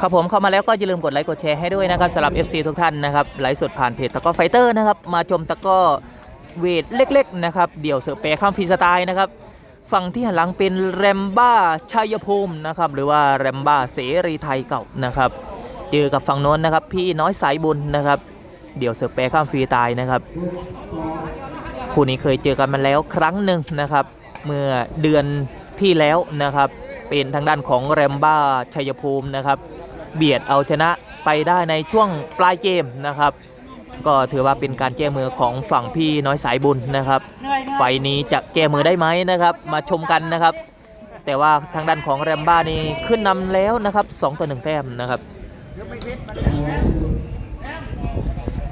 ครับผมเข้ามาแล้วก็อย่าลืมกดไลค์กดแชร์ให้ด้วยนะครับสำหรับ FC ทุกท่านนะครับไลฟ์สดผ่านเพจตะก้อไฟเตอร์นะครับมาชมตะก้อเวทเล็กๆนะครับเดี่ยวเสือเปรข้ามฟรีสไตล์นะครับฝั่งที่หันหลังเป็นแรมบ้าชัยภูมินะครับหรือว่าแรมบ้าเสรีไทยเก่านะครับเจอกับฝั่งโน้นนะครับพี่น้อยสายบุญนะครับเดี่ยวเสือเปรข้ามฟรีสไตล์นะครับคู่นี้เคยเจอกันมาแล้วครั้งหนึ่งนะครับเมื่อเดือนที่แล้วนะครับ เป็นทางด้านของแรมบ้าชัยภูมินะครับ เบียดเอาชนะไปได้ในช่วงปลายเกมนะครับ ก็ถือว่าเป็นการแก้มือของฝั่งพี่น้อยสายบุญนะครับ ไฟนี้จะแก้มือได้ไหมนะครับ มาชมกันนะครับ แต่ว่าทางด้านของแรมบ้านี่ขึ้นนำแล้วนะครับ2ต่อ1แต้มนะครับ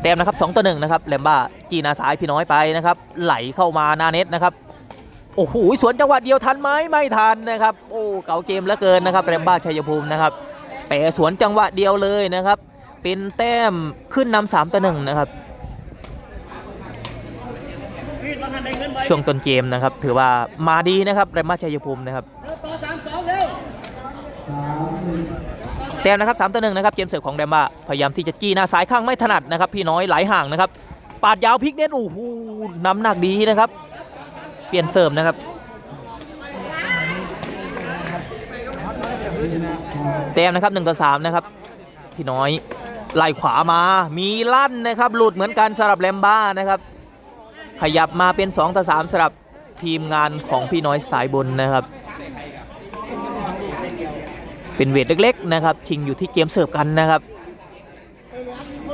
แต้มนะครับ2ต่อ1นะครับแรมบ้าจีนาสายพี่น้อยไปนะครับ ไหลเข้ามาหน้าเน็ตนะครับ อ้โหสวนจังหวะเดียวทันไหมไม่ทันนะครับ โอ้เก่าเกมเหลือเกินนะครับแรมบ้าชัยภูมินะครับแต่สวนจังหวะเดียวเลยนะครับ เป็นแต้มขึ้นนำสามต่อหนึ่งนะครับช่วงต้นเกมนะครับ ถือว่ามาดีนะครับแรมมาชัยภูมินะครับแต้มนะครับสามต่อหนึ่งนะครับเกมเสิร์ฟของแรมมาพยายามที่จะจี้หน้าซ้ายข้างไม่ถนัดนะครับ พี่น้อยไหลห่างนะครับปาดยาวพลิกเน็ตโอ้โหน้ำหนักดีนะครับ เปลี่ยนเสิร์ฟนะครับ แต้มนะครับ1ต่อ3นะครับ พี่น้อยไล่ขวามา มีลั่นนะครับ หลุดเหมือนกันสำหรับแลมบ้านะครับ ขยับมาเป็น2ต่อ3สำหรับทีมงานของพี่น้อยสายบนนะครับ เป็นเวทเล็กๆนะครับ ชิงอยู่ที่เกมเสิร์ฟกันนะครับ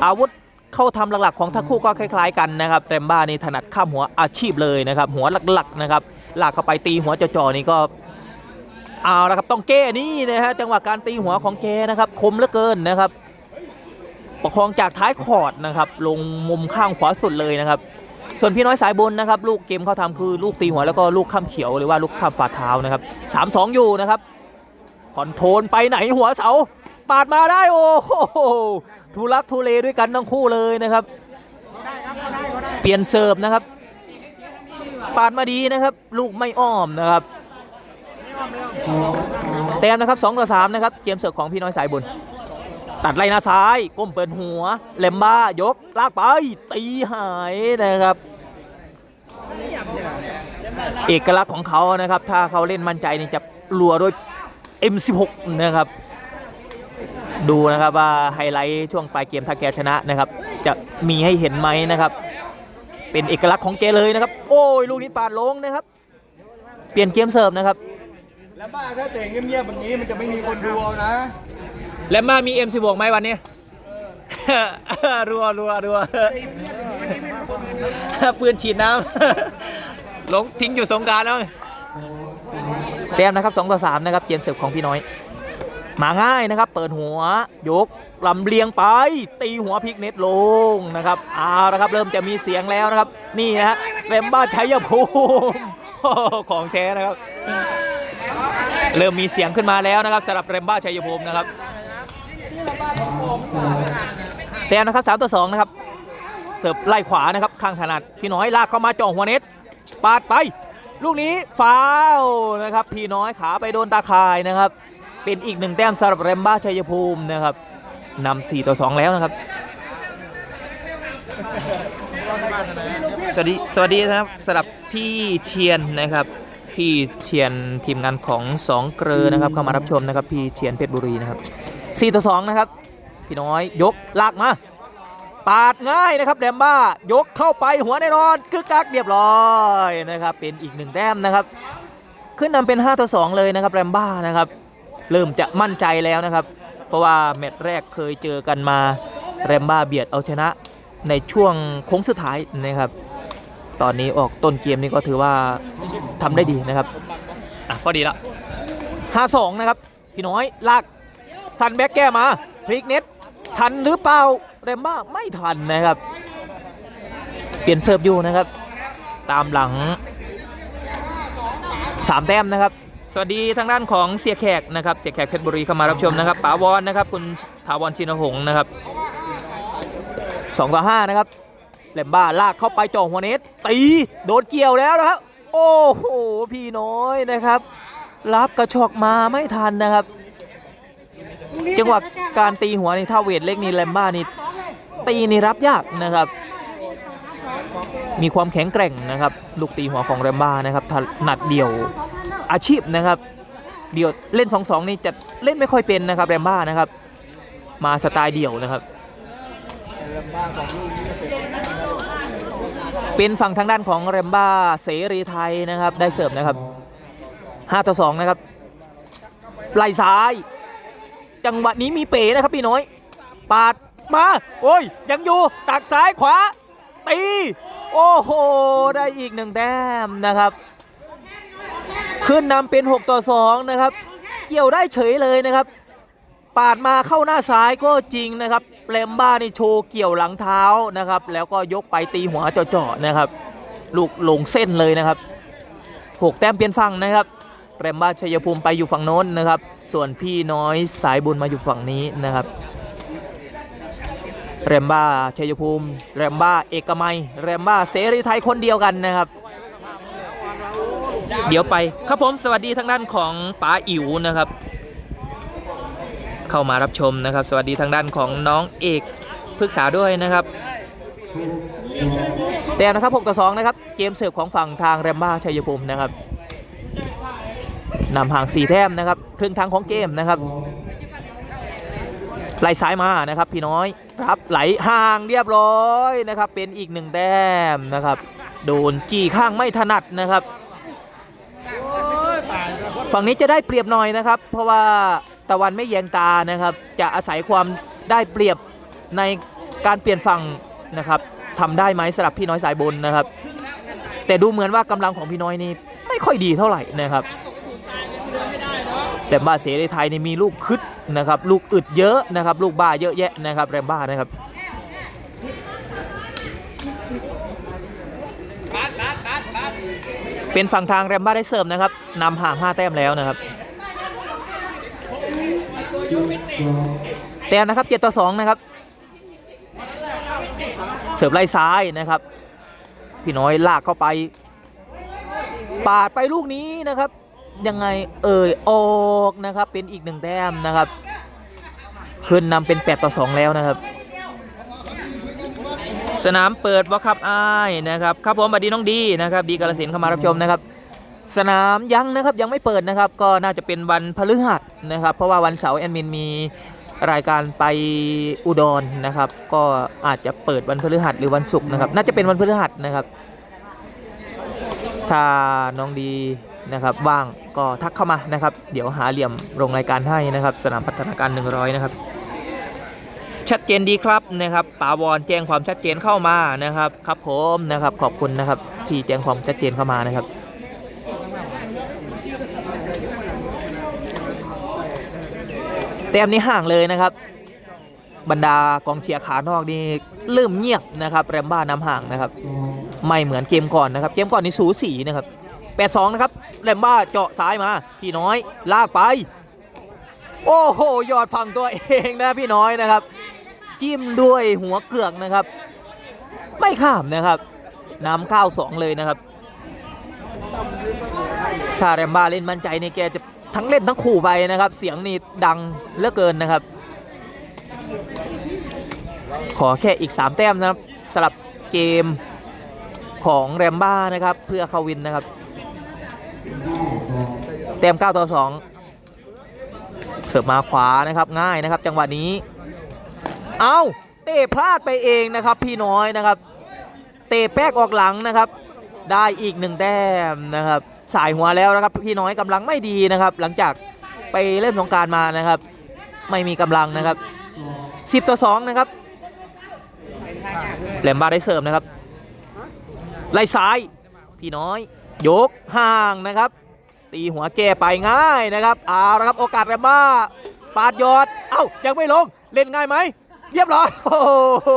อาวุธ เข้าทำหลักๆของทั้งคู่ก็คล้ายๆกันนะครับแรมบ้านี่ถนัดข้ามหัวอาชีพเลยนะครับหัวหลักๆนะครับลากเข้าไปตีหัวจ่อๆนี่ก็เอาละครับต้องแก้นี่นะฮะจังหวะการตีหัวของแกนะครับคมเหลือเกินนะครับ ประคองจากท้ายคอร์ดนะครับลงมุมข้างขวาสุดเลยนะครับ ส่วนพี่น้อยสายบนนะครับ ลูกเกมเขาทำคือลูกตีหัวแล้วก็ลูกข้ามเขียวหรือว่าลูกข้ามฝ่าเท้านะครับสามสองอยู่นะครับคอนโทรลไปไหนหัวเสา ปาดมาได้โอ้โหทุลักทุเลด้วยกันทั้งคู่เลยนะครับ เปลี่ยนเสิร์ฟนะครับ ปาดมาดีนะครับ ลูกไม่อ้อมนะครับแต้มนะครับ2ต่อ3นะครับเกมเสิร์ฟของพี่น้อยสายบุญตัดไล่หน้าซ้าย ก้มเปิดหัวเลมบ้ายกลากไป ตีหายนะครับ เอกลักษณ์ของเขานะครับ ถ้าเขาเล่นมั่นใจนี่จะรัวด้วย M16 นะครับ ดูนะครับว่าไฮไลท์ช่วงปลายเกมถ้าแกชนะนะครับ จะมีให้เห็นไหมนะครับ เป็นเอกลักษณ์ของแกเลยนะครับ โอ้ยลูกนี้ปาดลงนะครับ เปลี่ยนเกมเสิร์ฟนะครับแล้วบ้าถ้าเตะเงียบๆแบบนี้มันจะไม่มีคนดูเอานะ แลมมามี M16 ไหมวันนี้รัวรัวรัวปืนฉีดน้ำหลงทิ้งอยู่สงกรารแล้วเต็มนะครับ2ต่อ3นะครับเกมเสิร์ฟของพี่น้อย มาง่ายนะครับ เปิดหัวยกลำเลียงไป ตีหัวพลิกเน็ตลงนะครับเอาละครับเริ่มจะมีเสียงแล้วนะครับ นี่ฮะเรมบ้าชัยภูมิของแท้นะครับ เริ่มมีเสียงขึ้นมาแล้วนะครับสำหรับเรมบ้าชัยภูมินะครับแต้มนะครับสามต่อสองนะครับเสิร์ฟไล่ขวานะครับข้างถนัดพี่น้อยลากเข้ามาจ่อหัวเน็ตปาดไป ลูกนี้ฟาวนะครับ พี่น้อยขาไปโดนตาข่ายนะครับ เป็นอีกหนึ่งแต้มสำหรับเรมบ้าชัยภูมินะครับนำสี่ต่อสองแล้วนะครับ สวัสดีสวัสดีครับสำหรับพี่เชียนนะครับ พี่เชียนทีมงานของสองเกลอนะครับเข้ามารับชมนะครับพี่เชียนเพชรบุรีนะครับ4ต่อ2นะครับพี่น้อยยกลากมาปาดง่ายนะครับแดมบ้ายกเข้าไปหัวแน่นอนกึกกักเรียบร้อยนะครับเป็นอีกหนึ่งแต้มนะครับ ขึ้นนำเป็น 5 ต่อ 2 เลยนะครับแรมบ้านะครับ เริ่มจะมั่นใจแล้วนะครับ เพราะว่าแมตช์แรกเคยเจอกันมาแรมบ้าเบียดเอาชนะในช่วงโค้งสุดท้ายนะครับ ตอนนี้ออกต้นเกมนี้ก็ถือว่าทำได้ดีนะครับอะพอดีละ5-2นะครับ พี่น้อยลากซันแบ็กแก้มาพลิกเน็ตทันหรือเปล่าเรมบ้าไม่ทันนะครับ เปลี่ยนเสิร์ฟอยู่นะครับ ตามหลัง 3 แต้มนะครับ สวัสดีทางด้านของเสียแขกนะครับเสียแขกเพชรบุรีเข้ามารับชมนะครับป๋าวอนนะครับคุณถาวรชินหงษ์นะครับ2ต่อ5นะครับแลมบ้าลากเข้าไปจ่อหัวเน็ตตีโดนเกี่ยวแล้วนะครับ โอ้โหพี่น้อยนะครับ รับกระชอกมาไม่ทันนะครับ จังหวะการตีหัวนี่ถ้าเวทเล็กนี่แรมบ้านี่ตีนี่รับยากนะครับ มีความแข็งแกร่งนะครับ ลูกตีหัวของแรมบ้านะครับถนัดเดี่ยว อาชีพนะครับ เดี่ยวเล่น 2-2 นี่จะเล่นไม่ค่อยเป็นนะครับแรมบ้านะครับ มาสไตล์เดี่ยวนะครับ เป็นฝั่งทางด้านของแรมบ้าเสรีไทยนะครับ ได้เสิร์ฟนะครับ5ต่อ2นะครับไหลซ้าย จังหวะนี้มีเป๋นะครับพี่น้อย ปาดมา โอ้ย ยังอยู่ ตักซ้ายขวา ตี โอ้โห ได้อีกหนึ่งแต้มนะครับ ขึ้นนำเป็น 6 ต่อ 2 นะครับ เกี่ยวได้เฉยเลยนะครับ ปาดมาเข้าหน้าซ้ายก็จริงนะครับแรมบ้านี่โชว์เกี่ยวหลังเท้านะครับ แล้วก็ยกไปตีหัวเจาะๆนะครับ ลูกลงเส้นเลยนะครับ 6 แต้มเปลี่ยนฝั่งนะครับแรมบ้าชัยภูมิไปอยู่ฝั่งโน้นนะครับ ส่วนพี่น้อยสายบุญมาอยู่ฝั่งนี้นะครับแรมบ้าชัยภูมิแรมบ้าเอกมัยแรมบ้าเสรีไทยคนเดียวกันนะครับ เดี๋ยวไปครับผมสวัสดีทางด้านของป๋าอิ๋วนะครับ เข้ามารับชมนะครับ สวัสดีทางด้านของน้องเอกพฤกษาด้วยนะครับ แต่นะครับ6ต่อ2นะครับ เกมเสิร์ฟของฝั่งทางแรมบ้าชัยภูมินะครับนำห่าง 4 แต้มนะครับครึ่งทางของเกมนะครับไหลซ้ายมานะครับพี่น้อยครับไหลห่างเรียบร้อยนะครับ เป็นอีกหนึ่งแต้มนะครับ โดนจี้ข้างไม่ถนัดนะครับ ฝั่งนี้จะได้เปรียบหน่อยนะครับ เพราะว่าตะวันไม่แยงตานะครับ จะอาศัยความได้เปรียบในการเปลี่ยนฝั่งนะครับทำได้ไหมสำหรับพี่น้อยสายบนนะครับ แต่ดูเหมือนว่ากำลังของพี่น้อยนี่ไม่ค่อยดีเท่าไหร่นะครับ แต่บ้าเสรีไทยนี่มีลูกคึดนะครับ ลูกอึดเยอะนะครับ ลูกบ้าเยอะแยะนะครับแรมบ้านะครับ เป็นฝั่งทางแรมบ้าได้เสริมนะครับนำห่าง5แต้มแล้วนะครับแต้มนะครับ7ต่อ2นะครับ เสิร์ฟไล่ซ้ายนะครับ พี่น้อยลากเข้าไป ปาดไปลูกนี้นะครับ ยังไงเอ่ยออกนะครับ เป็นอีกหนึ่งแต้มนะครับ ขึ้นนำเป็น 8 ต่อ 2 แล้วนะครับ สนามเปิดวะครับอ้ายนะครับครับผมบัดดีน้องดีนะครับ ดีกาลสินเข้ามารับชมนะครับ สนามยังนะครับยังไม่เปิดนะครับ ก็น่าจะเป็นวันพฤหัสนะครับ เพราะว่าวันเสาร์แอดมินมีรายการไปอุดรนะครับ ก็อาจจะเปิดวันพฤหัสหรือวันศุกร์นะครับ น่าจะเป็นวันพฤหัสนะครับ ถ้าน้องดีนะครับว่างก็ทักเข้ามานะครับ เดี๋ยวหาเหลี่ยมลงรายการให้นะครับ สนามพัฒนาการ 100 นะครับ ชัดเจนดีครับนะครับป่าวอนแจ้งความชัดเจนเข้ามานะครับ ครับผมนะครับขอบคุณนะครับที่แจ้งความชัดเจนเข้ามานะครับแต้มนี้ห่างเลยนะครับ บรรดากองเชียร์ขานอกนี่เริ่มเงียบนะครับแรมบ้านำห่างนะครับ ไม่เหมือนเกมก่อนนะครับ เกมก่อนนี่สูสีนะครับ8-2นะครับแรมบ้าเจาะซ้ายมาพี่น้อยลากไป โอ้โหหยอดฝั่งตัวเองนะพี่น้อยนะครับ จิ้มด้วยหัวเกือกนะครับ ไม่ข้ามนะครับนำข้าวสองเลยนะครับ ถ้าแรมบ้าเล่นมั่นใจในแกจะทั้งเล่นทั้งขู่ไปนะครับ เสียงนี่ดังเหลือเกินนะครับ ขอแค่อีก 3 แต้มนะครับสลับเกมของแรมบ้านะครับ เพื่อเข้าวินนะครับ แต้ม9ต่อ2เสิร์ฟมาขวานะครับง่ายนะครับ จังหวะนี้ เอาเตะพลาดไปเองนะครับพี่น้อยนะครับ เตะแป๊กออกหลังนะครับ ได้อีกหนึ่งแต้มนะครับ สายหัวแล้วนะครับ พี่น้อยกำลังไม่ดีนะครับ หลังจากไปเล่นสงการมานะครับ ไม่มีกำลังนะครับ 10 ต่อ 2 นะครับแหลมบาได้เสิร์ฟนะครับ ไล่ซ้าย พี่น้อย ยกห่างนะครับ ตีหัวแก้ไปง่ายนะครับเอาละครับโอกาสแรมบ้าปาดยอด เอ้ายังไม่ลงเล่นง่ายไหม เรียบร้อยโอ้โห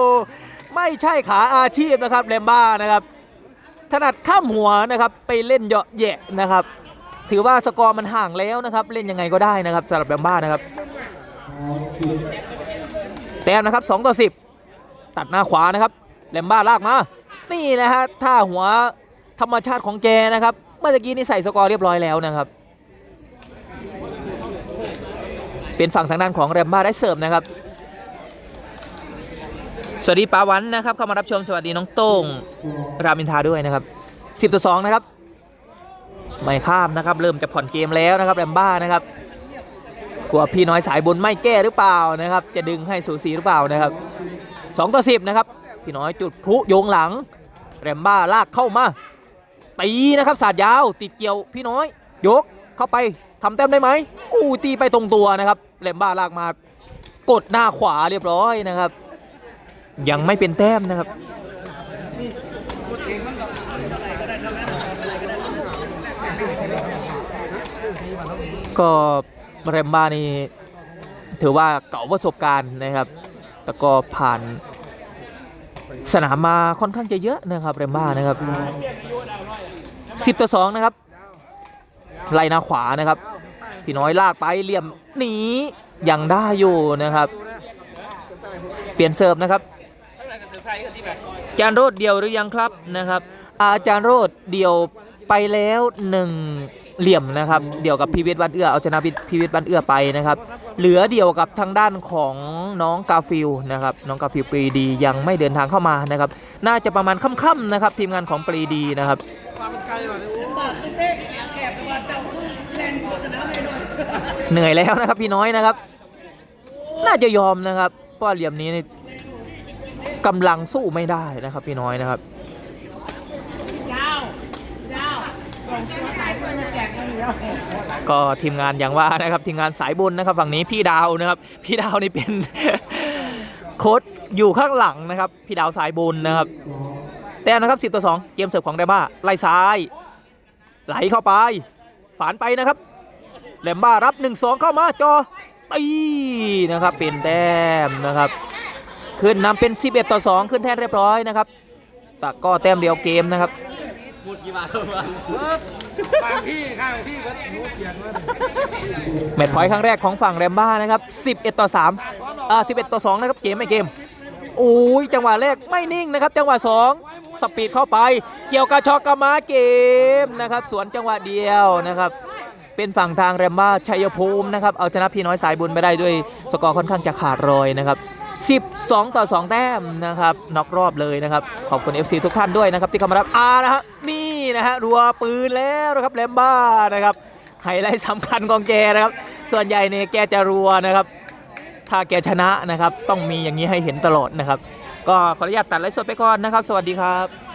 ไม่ใช่ขาอาชีพนะครับแรมบ้านะครับ ถนัดข้ามหัวนะครับไปเล่นเหยาะแยะนะครับ ถือว่าสกอร์มันห่างแล้วนะครับ เล่นยังไงก็ได้นะครับสำหรับแรมบ้านะครับ แต้มนะครับ2ต่อ10 ตัดหน้าขวานะครับแรมบ้าลากมา นี่นะฮะท่าหัวธรรมชาติของแกนะครับ เมื่อกี้นี่ใส่สกอร์เรียบร้อยแล้วนะครับ เป็นฝั่งทางด้านของแรมบ้าได้เสิร์ฟนะครับ สวัสดีป้าวันนะครับ เข้ามารับชมสวัสดีน้องโต้งรามินทาด้วยนะครับ 10ต่อ2นะครับไม่ข้ามนะครับ เริ่มจะผ่อนเกมแล้วนะครับแรมบ้านะครับกลัวพี่น้อยสายบนไม่แก้หรือเปล่านะครับ จะดึงให้สูสีหรือเปล่านะครับ2ต่อ10นะครับพี่น้อยจุดพลุโยงหลังแรมบ้าลากเข้ามาตีนะครับสาดยาวติดเกี่ยวพี่น้อย ยกเข้าไปทำแต้มได้ไหมอู้ตีไปตรงตัวนะครับแรมบ้าลากมากดหน้าขวาเรียบร้อยนะครับ ยังไม่เป็นแต้มนะครับ ก็แรมบ้านี่ถือว่าเก่าประสบการณ์นะครับ แต่ก็ผ่านสนามมาค่อนข้างจะเยอะนะครับแรมบ้านะครับ 10 ต่อ 2 นะครับ ไล่หน้าขวานะครับพี่น้อยลากไปเหลี่ยมหนียังได้อยู่นะครับ เปลี่ยนเสิร์ฟนะครับ จารย์โรดเดียวหรือยังครับนะครับอาจารย์โรดเดียวไปแล้วหนึ่งเหลี่ยมนะครับเดี่ยวกับพีวิทย์วันเอื้อเอาชนะพีวิทย์วันเอื้อไปนะครับ เหลือเดี่ยวกับทางด้านของน้องกาฟิลนะครับน้องกาฟิลปรีดียังไม่เดินทางเข้ามานะครับ น่าจะประมาณค่ำๆนะครับ ทีมงานของปรีดีนะครับเหนื่อยแล้วนะครับพี่น้อยนะครับ น่าจะยอมนะครับเพราะเหลี่ยมนี้นี่ กำลังสู้ไม่ได้นะครับพี่น้อยนะครับยาวยาวส่งตัวสายเพื่อนมาแจกเงินเดียวก็ทีมงานอย่างว่านะครับทีมงานสายบุญนะครับ ฝั่งนี้พี่ดาวนะครับ พี่ดาวนี่เป็นโค้ดอยู่ข้างหลังนะครับ พี่ดาวสายบุญนะครับ แต้มนะครับ10ต่อ2เกมเสิร์ฟของไดบ้าไล่ซ้าย ไหลเข้าไป ฝานไปนะครับแหลมบ้ารับ 1-2 เข้ามาจอตีนะครับเป็นแต้มนะครับ ขึ้นนำเป็น 11 ต่อ 2 ขึ้นแทนเรียบร้อยนะครับแต่ก็แต้มเดียวเกมนะครับข้างพี่ข้างพี่ก็รู้เปลี่ยนว่าแมตช์พอยต์ครั้งแรกของฝั่งแรมบ้านะครับ 11 ต่อ3อ่า11 ต่อ 2 นะครับเกมไม่เกมโอ้ยจังหวะแรกไม่นิ่งนะครับ จังหวะ 2 สปีดเข้าไป เกี่ยวกับชอกกามาเกมนะครับ สวนจังหวะเดียวนะครับ เป็นฝั่งทางแรมบ้าชัยภูมินะครับ เอาชนะพี่น้อยสายบุญไปได้ด้วยสกอร์ค่อนข้างจะขาดรอยนะครับ 12 ต่อ 2 แต้มนะครับน็อกรอบเลยนะครับ ขอบคุณ FC ทุกท่านด้วยนะครับ ที่เข้ามารับอานะฮะนี่นะฮะรัวปืนแล้วนะครับแลมบ้านะครับไฮไลท์สำคัญของแกนะครับ ส่วนใหญ่เนี่ยแกจะรัวนะครับ ถ้าแกชนะนะครับ ต้องมีอย่างนี้ให้เห็นตลอดนะครับ ก็ขออนุญาตตัดไลฟ์สดไปก่อนนะครับ สวัสดีครับ